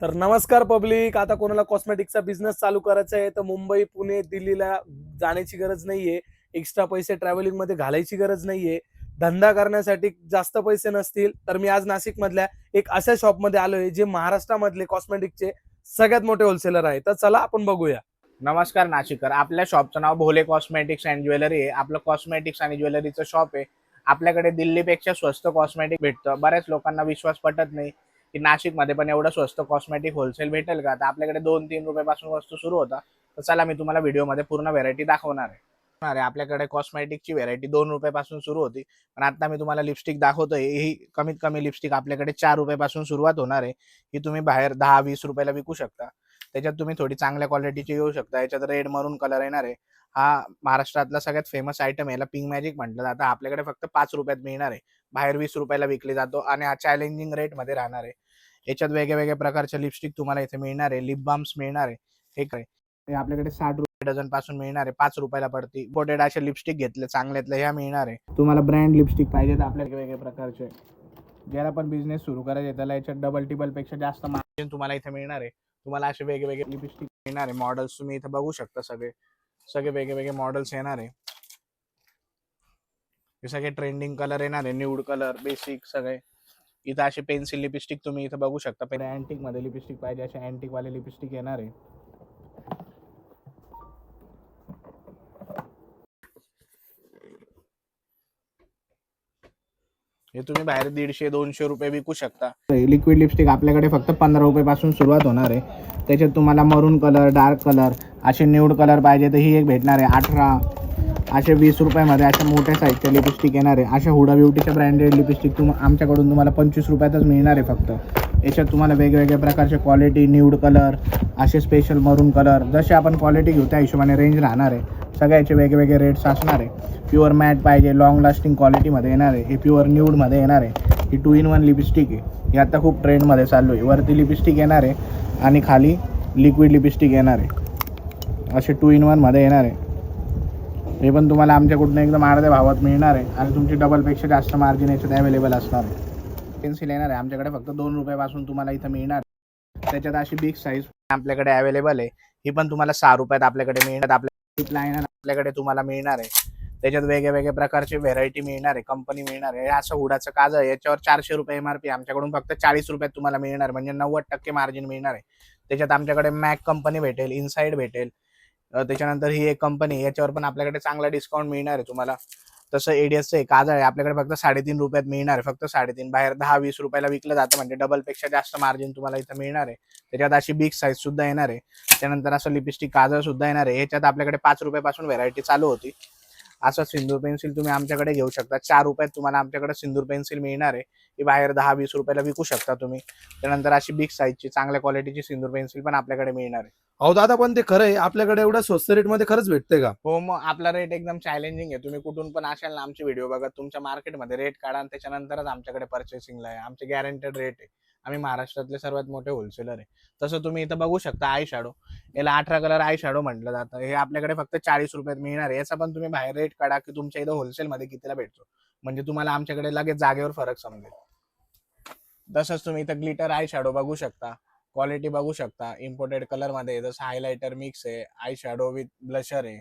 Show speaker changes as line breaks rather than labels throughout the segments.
तर नमस्कार पब्लिक आता कोणाला कॉस्मेटिकचा बिझनेस चालू करायचा आहे तर मुंबई पुणे दिल्लीला जाण्याची गरज नाहीये. एक्स्ट्रा पैसे ट्रॅव्हलिंगमध्ये घालायची गरज नाहीये. धंदा करण्यासाठी जास्त पैसे नसतील. तर मी आज नाशिक मधल्या एक अशा शॉपमध्ये आलोय जे महाराष्ट्रामधले कॉस्मेटिकचे सगळ्यात मोठे होलसेलर आहे तर चला आपण बघूया.
नमस्कार नाशिककर आपल्या शॉपचं नाव भोले कॉस्मेटिक्स अँड ज्वेलरी आहे. आपलं कॉस्मेटिक्स आणि ज्वेलरीचं शॉप आहे. आपल्याकडे दिल्लीपेक्षा स्वस्त कॉस्मेटिक भेटतं. बऱ्याच लोकांना विश्वास पटत नाही. की नाशिकमध्ये पण एवढं स्वस्त कॉस्मेटिक होलसेल भेटेल का? तर आपल्याकडे दोन तीन रुपयापासून वस्तू सुरू होता. तर चला मी तुम्हाला व्हिडिओमध्ये पूर्ण व्हेरायटी दाखवणार आहे. आपल्याकडे कॉस्मेटिकची व्हेरायटी दोन रुपयापासून सुरू होती. पण आता मी तुम्हाला लिपस्टिक दाखवतोय. ही कमीत कमी लिपस्टिक आपल्याकडे चार रुपयापासून सुरुवात होणार आहे. ही तुम्ही बाहेर दहा वीस रुपयाला विकू शकता. त्याच्यात तुम्ही थोडी चांगल्या क्वालिटीची घेऊ शकता. याच्यात रेड मरून कलर येणार आहे. हा महाराष्ट्रातला सगळ्यात फेमस आयटम आहे. याला पिंक मॅजिक म्हटलं जातं. आपल्याकडे फक्त पाच रुपयात मिळणार आहे. बाहेर वीस रुपयाला विकली जातो आणि हा चॅलेंजिंग रेटमध्ये राहणार आहे. याच्यात वेगळ्या वेगळ्या प्रकारचे लिपस्टिक तुम्हाला इथे मिळणार आहे. लिप बाम्स मिळणार आहे. हे काय? आपल्याकडे साठ रुपये डझनपासून मिळणार आहे. पाच रुपयाला पडती. इम्पोर्टेड असे लिपस्टिक घेतले चांगल्यातले ह्या मिळणार आहे. तुम्हाला ब्रँड लिपस्टिक पाहिजे तर आपल्या वेगवेगळ्या प्रकारचे ज्याला पण बिझनेस सुरू करायचे त्याला याच्यात डबल टिबलपेक्षा जास्त मार्जिन तुम्हाला इथे मिळणार आहे. तुम्हाला असे वेगवेगळे लिपस्टिक येणार आहे. मॉडेल्स तुम्ही इथे बघू शकता सगळे. सगळे वेगवेगळे मॉडेल्स येणार आहे. हे सगळे ट्रेंडिंग कलर येणार आहे. न्यूड कलर बेसिक सगळे. इथं असे पेन्सिल लिपस्टिक तुम्ही इथं बघू शकता. पहिले अँटिकमध्ये लिपस्टिक पाहिजे. असे अँटिक वाले लिपस्टिक येणार आहे. हे तुम्ही बाहेर दीडशे दोनशे रुपये विकू शकता. लिक्विड लिपस्टिक आपल्याकडे फक्त पंधरा रुपयेपासून सुरुवात होणार आहे. त्याच्यात तुम्हाला मरून कलर डार्क कलर असे न्यूड कलर पाहिजे तर ही एक भेटणार आहे. अठरा असे वीस रुपयामध्ये अशा मोठ्या साईजच्या लिपस्टिक येणार आहे. अशा हुडा ब्युटीच्या ब्रँडेड लिपस्टिक तुम आमच्याकडून तुम्हाला पंचवीस रुपयातच मिळणार आहे फक्त. याच्यात तुम्हाला वेगवेगळ्या प्रकारचे क्वालिटी न्यूड कलर असे स्पेशल मरून कलर जसे आपण क्वालिटी घेऊ त्या हिशोबाने रेंज राहणार आहे. सगळ्याचे वेगवेगळे रेट्स असणार आहे. प्युअर मॅट पाहिजे लाँग लास्टिंग क्वालिटीमध्ये येणार आहे. हे प्युअर न्यूडमध्ये येणार आहे. ही टू इन वन लिपस्टिक आहे. ही आता खूप ट्रेंडमध्ये चालू आहे. वरती लिपस्टिक येणार आहे आणि खाली लिक्विड लिपस्टिक येणार आहे. असे टू इन वनमध्ये येणार आहे. हे पण तुम्हाला आमच्याकडून एकदम अर्ध्या भावात मिळणार आहे. आणि तुमची डबलपेक्षा जास्त मार्जिन याच्यात अवेलेबल असणार आहे. पेन्सिल येणार आहे. आमच्याकडे फक्त दोन रुपयापासून तुम्हाला इथं मिळणार त्याच्यात अशी बिग साईज आपल्याकडे अवेलेबल आहे. ही पण तुम्हाला सहा रुपयात आपल्याकडे मिळणार आपल्या लाईनर आपल्याकडे तुम्हाला मिळणार आहे. त्याच्यात वेगळ्या वेगळ्या प्रकारचे व्हेरायटी मिळणार आहे. कंपनी मिळणार आहे. असं हुडाचं काज आहे. याच्यावर चारशे रुपये एम आर पी आमच्याकडून फक्त चाळीस रुपयात तुम्हाला मिळणार म्हणजे नव्वद टक्के मार्जिन मिळणार आहे. त्याच्यात आमच्याकडे मॅक कंपनी भेटेल. इनसाईड भेटेल. त्याच्यानंतर ही एक कंपनी याच्यावर पण आपल्याकडे चांगला डिस्काउंट मिळणार आहे तुम्हाला. तसं एडीएसचं एक काजळ आहे. आपल्याकडे फक्त साडेतीन रुपयात मिळणार आहे. फक्त साडेतीन. बाहेर दहा वीस रुपयाला विकलं जातं म्हणजे डबलपेक्षा जास्त मार्जिन तुम्हाला इथं मिळणार आहे. त्याच्यात अशी बिग साईज सुद्धा येणार आहे. त्यानंतर असं लिपस्टिक काजळ सुद्धा येणार आहे. ह्याच्यात आपल्याकडे पाच रुपयापासून व्हरायटी चालू होती. असं सिंदूर पेन्सिल तुम्ही आमच्याकडे घेऊ शकता. चार रुपयात तुम्हाला आमच्याकडे सिंदूर पेन्सिल मिळणार आहे. ही बाहेर दहा वीस रुपयाला विकू शकता तुम्ही. त्यानंतर अशी बिग साईजची चांगल्या क्वालिटीची सिंदूर पेन्सिल पण आपल्याकडे मिळणार आहे.
अहो दादा पण ते खरं आहे. आपल्याकडे एवढ्या स्वस्त रेटमध्ये खरंच भेटते का?
हो मग आपला रेट एकदम चॅलेंजिंग आहे. तुम्ही कुठून पण असाल ना आमचे व्हिडिओ बघा तुमच्या मार्केटमध्ये रेट काढा आणि त्याच्यानंतरच आमच्याकडे पर्चेसिंगला आहे आमचे गॅरंटेड रेट आहे. आम्ही महाराष्ट्रातले सर्वात मोठे होलसेलर आहे. तसं तुम्ही इथं बघू शकता आय शॅडो याला अठरा कलर आय शॅडो म्हटलं जातं. हे आपल्याकडे फक्त चाळीस रुपयात मिळणार आहे. याचा पण तुम्ही बाहेर रेट काढा की तुमच्या इथं होलसेलमध्ये कितीला भेटतो. म्हणजे तुम्हाला आमच्याकडे लगेच जागेवर फरक समजेल. तसंच तुम्ही इथं ग्लिटर आय शॅडो बघू शकता. क्वालिटी बघू शकता. इम्पोर्टेड कलरमध्ये जसं हायलायटर मिक्स आहे. आय शॅडो विथ ब्लशर आहे.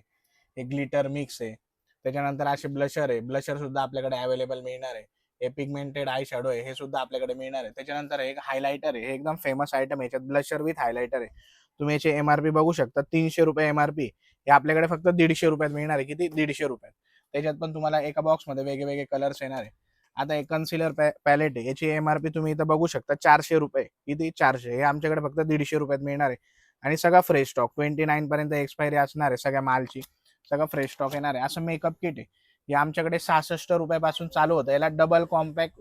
हे ग्लिटर मिक्स आहे. त्याच्यानंतर असे ब्लशर आहे. ब्लशर सुद्धा आपल्याकडे अवेलेबल मिळणार आहे. हे पिगमेंटेड आय शॅडो आहे हे सुद्धा आपल्याकडे मिळणार आहे. त्याच्यानंतर एक हायलायटर आहे हे एकदम फेमस आयटम आहे. याच्यात ब्लशर विथ हायलायटर आहे. तुम्ही याचे एमआरपी बघू शकता. तीनशे रुपये एमआरपी हे आपल्याकडे फक्त दीडशे रुपयात मिळणार आहे. किती? दीडशे रुपयात. त्याच्यात पण तुम्हाला एका बॉक्समध्ये वेगवेगळे कलर्स येणार आहे. आता एक कन्सिलर पॅलेट आहे. याची एमआरपी तुम्ही इथं बघू शकता. चारशे रुपये. किती? चारशे. हे आमच्याकडे फक्त दीडशे रुपयात मिळणार आहे. आणि सगळा फ्रेश स्टॉक ट्वेंटी नाईन पर्यंत एक्सपायरी असणार आहे सगळ्या मालची. सगळं फ्रेश स्टॉक येणार आहे. असं मेकअप किट आहे. हे आमच्याकडे सहासष्ट रुपयापासून चालू होतं. याला double compact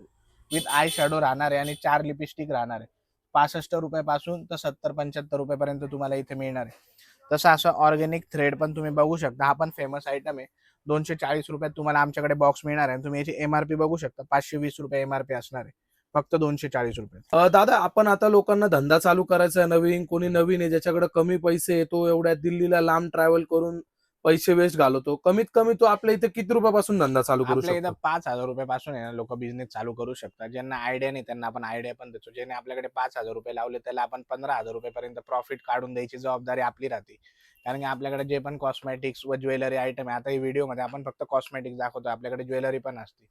with eye shadow राहणार आहे आणि चार लिपस्टिक राहणार आहे. पासष्ट रुपयापासून तर सत्तर पंच्याहत्तर रुपयापर्यंत तुम्हाला इथे मिळणार आहे. तसं असं ऑर्गेनिक थ्रेड पण तुम्ही बघू शकता. हा पण फेमस आयटम आहे. दोनशे चाळीस रुपयात तुम्हाला आमच्याकडे बॉक्स मिळणार आहे. तुम्ही याची एमआरपी बघू शकता. पाचशे वीस रुपये एमआरपी असणार आहे. फक्त दोनशे चाळीस रुपये.
दादा आपण आता लोकांना धंदा चालू करायचा आहे. नवीन कोणी नवीन आहे ज्याच्याकडे कमी पैसे येतो तो एवढ्या दिल्लीला लांब ट्रॅव्हल करून पैसे वेस्ट घालवतो. कमीत कमी तो आपल्या इथे किती रुपयापासून धंदा चालू करू
आपल्या इथं
शकतो?
पाच हजार रुपयापासून आहे ना लोक बिझनेस चालू करू शकतात. ज्यांना आयडिया नाही त्यांना आपण आयडिया पण देतो. ज्याने आपल्याकडे पाच हजार रुपये लावले त्याला आपण पंधरा हजार रुपयापर्यंत प्रॉफिट काढून द्यायची जबाबदारी आपली राहते. कारण की आपल्याकडे जे पण कॉस्मेटिक्स व ज्वेलरी आयटम आहे आता ही व्हिडिओमध्ये आपण फक्त कॉस्मेटिक्स दाखवतो आपल्याकडे ज्वेलरी पण असते.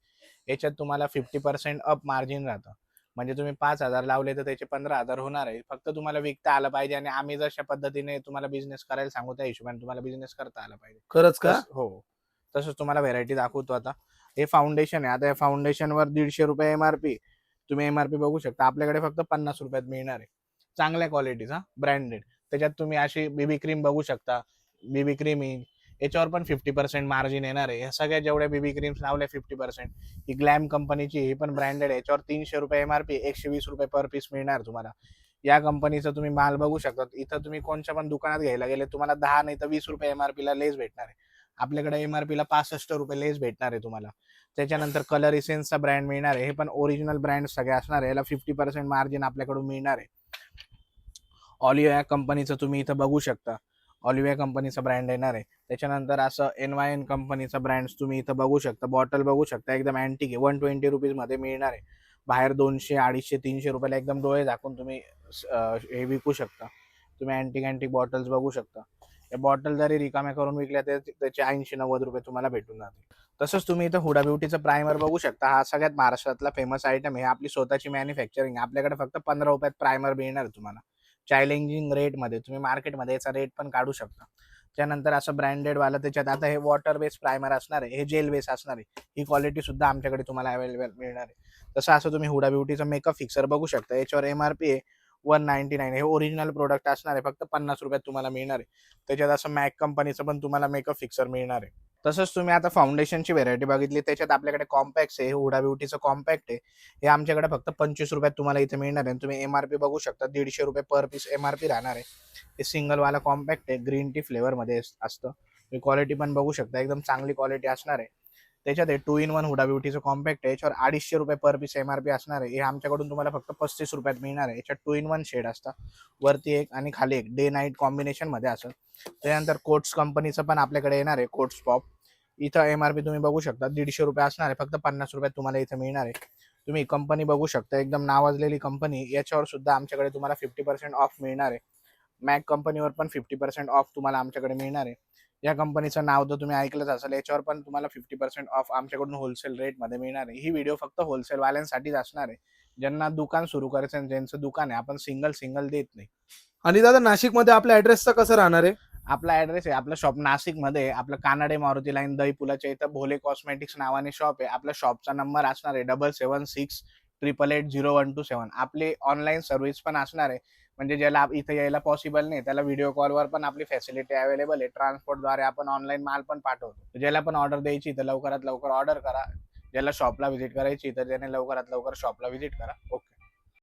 याच्यात तुम्हाला फिफ्टी पर्सेंट अप मार्जिन राहतं. म्हणजे तुम्ही पाच हजार लावले तर त्याचे पंधरा हजार होणार आहे. फक्त तुम्हाला विकता आलं पाहिजे आणि आम्ही जशा पद्धतीने तुम्हाला बिझनेस करायला सांगू त्या हिशोबाने तुम्हाला बिझनेस करता आला पाहिजे.
खरंच का?
हो. तसंच तुम्हाला व्हेरायटी दाखवतो आता. हे फाउंडेशन आहे. आता या फाउंडेशनवर दीडशे रुपये एमआरपी तुम्ही एमआरपी बघू शकता. आपल्याकडे फक्त पन्नास रुपयात मिळणार आहे. चांगल्या क्वालिटीचा ब्रँडेड त्याच्यात तुम्ही अशी बेबी क्रीम बघू शकता. बेबी क्रीमिंग याच्यावर पण फिफ्टी पर्सेंट मार्जिन येणार आहे. ह्या सगळ्या जेवढ्या बेबी क्रीम्स लावल्या फिफ्टी पर्सेंट ही ग्लॅम कंपनीची ही पण ब्रँडेड आहे. याच्यावर तीनशे रुपये एमआरपी एकशे वीस रुपये पर पीस मिळणार तुम्हाला. या कंपनीचा तुम्ही माल बघू शकता इथं तुम्ही कोणत्या पण दुकानात घ्यायला गेले तुम्हाला दहा नाही तर वीस रुपये एमआरपी ला लेस भेटणार आहे. आपल्याकडे एमआरपीला पासष्ट रुपये लेस भेटणार आहे तुम्हाला. त्याच्यानंतर कलर इसेन्सचा ब्रँड मिळणार आहे. हे पण ओरिजिनल ब्रँड सगळे असणार आहे. याला फिफ्टी पर्सेंट मार्जिन आपल्याकडून मिळणार आहे. ऑलिओ या कंपनीचं तुम्ही इथं बघू शकता. ऑलिव्या कंपनीचा ब्रँड येणार आहे. त्याच्यानंतर असं एन वाय एन कंपनीचा ब्रँड तुम्ही इथं बघू शकता. बॉटल बघू शकता. एकदम अँटिक आहे. वन ट्वेंटी रुपीजमध्ये मिळणार आहे. बाहेर दोनशे अडीचशे तीनशे रुपयाला एकदम डोळे झाकून तुम्ही हे विकू शकता. तुम्ही अँटिक अँटिक बॉटल्स बघू शकता. या बॉटल जरी रिकाम्या करून विकल्या तर त्याचे ऐंशी नव्वद रुपये तुम्हाला भेटून जाते तसंच तुम्ही इथं हुडा ब्युटीचं प्रायमर बघू शकता. हा सगळ्यात महाराष्ट्रातला फेमस आयटम आहे. आपली स्वतःची मॅन्युफॅक्चरिंग आपल्याकडे फक्त पंधरा रुपयात प्रायमर मिळणार तुम्हाला. चॅलेंजिंग रेटमध्ये तुम्ही मार्केटमध्ये याचा रेट पण काढू शकता. त्यानंतर असं ब्रँडेड वाला त्याच्यात आता हे वॉटर बेस्ड प्रायमर असणार आहे हे जेल बेस असणार आहे. ही क्वालिटी सुद्धा आमच्याकडे तुम्हाला अवेलेबल मिळणार आहे. तसं असं तुम्ही हुडा ब्युटीचं मेकअप फिक्सर बघू शकता. याच्यावर एम आर पी आहे वन नाईन्टी नाईन हे ओरिजिनल प्रोडक्ट असणार आहे फक्त पन्नास रुपयात तुम्हाला मिळणार आहे. त्याच्यात असं मॅक कंपनीचं पण तुम्हाला मेकअप फिक्सर मिळणार आहे. तसंच तुम्ही आता फाउंडेशनची व्हेरायटी बघितली त्याच्यात आपल्याकडे कॉम्पॅक्ट आहे हे हुडा ब्युटीचं कॉम्पॅक्ट आहे. हे आमच्याकडे फक्त पंचवीस रुपयात तुम्हाला इथे मिळणार आहे. तुम्ही एमआरपी बघू शकता दीडशे रुपये पर पीस एमआरपी राहणार आहे. हे सिंगलवाला कॉम्पॅक्ट आहे ग्रीन टी फ्लेवरमध्ये असतं. तुम्ही क्वालिटी पण बघू शकता एकदम चांगली क्वालिटी असणार आहे. त्याच्यात आहे टू इन वन हुडा ब्युटीचं कॉम्पॅक्ट आहे याच्यावर अडीचशे रुपये पर पीस एमआरपी असणार आहे. हे आमच्याकडून तुम्हाला फक्त पस्तीस रुपयात मिळणार आहे. याच्यात टू इन वन शेड असतं. वरती एक आणि खाली एक. डे नाईट कॉम्बिनेशनमध्ये असं. त्यानंतर कोट्स कंपनीचं पण आपल्याकडे येणार आहे कोट्स पॉप इथं एमआरपी तुम्ही बघू शकता. दीडशे रुपये असणार आहे. फक्त पन्नास रुपयात तुम्हाला इथं मिळणार आहे. तुम्ही कंपनी बघू शकता. एकदम नावाजलेली कंपनी याच्यावर सुद्धा आमच्याकडे तुम्हाला फिफ्टी पर्सेंट ऑफ मिळणार आहे. मॅक कंपनीवर पण फिफ्टी पर्सेंट ऑफ तुम्हाला आमच्याकडे मिळणार आहे. या कंपनीचं नाव तर तुम्ही ऐकलंच असेल याच्यावर पण तुम्हाला फिफ्टी पर्सेंट ऑफ आमच्याकडून होलसेल रेटमध्ये मिळणार आहे. ही व्हिडिओ फक्त होलसेल वाल्यांसाठीच असणार आहे. ज्यांना दुकान सुरू करायचं ज्यांचं दुकान आहे आपण सिंगल सिंगल देत नाही.
आणि दादा नाशिकमध्ये आपल्या ऍड्रेसचं कसं राहणार आहे?
आपला ऍड्रेस आहे आपलं शॉप नाशिकमध्ये आपलं कानाडे मारुती लाईन दही पुलाच्या इथं भोले कॉस्मेटिक्स नावाने शॉप आहे. आपल्या शॉपचा नंबर असणार आहे double seven six triple eight zero one two seven आपली ऑनलाईन सर्व्हिस पण असणार आहे. म्हणजे ज्याला इथे इथं यायला पॉसिबल नाही त्याला व्हिडिओ कॉलवर पण आपली फॅसिलिटी अवेलेबल आहे. ट्रान्सपोर्टद्वारे आपण ऑनलाईन माल पण पाठवतो. ज्याला पण ऑर्डर द्यायची तर लवकरात लवकर ऑर्डर करा. ज्याला शॉपला व्हिजिट करायची तर त्याने लवकरात लवकर शॉपला व्हिजिट करा. ओके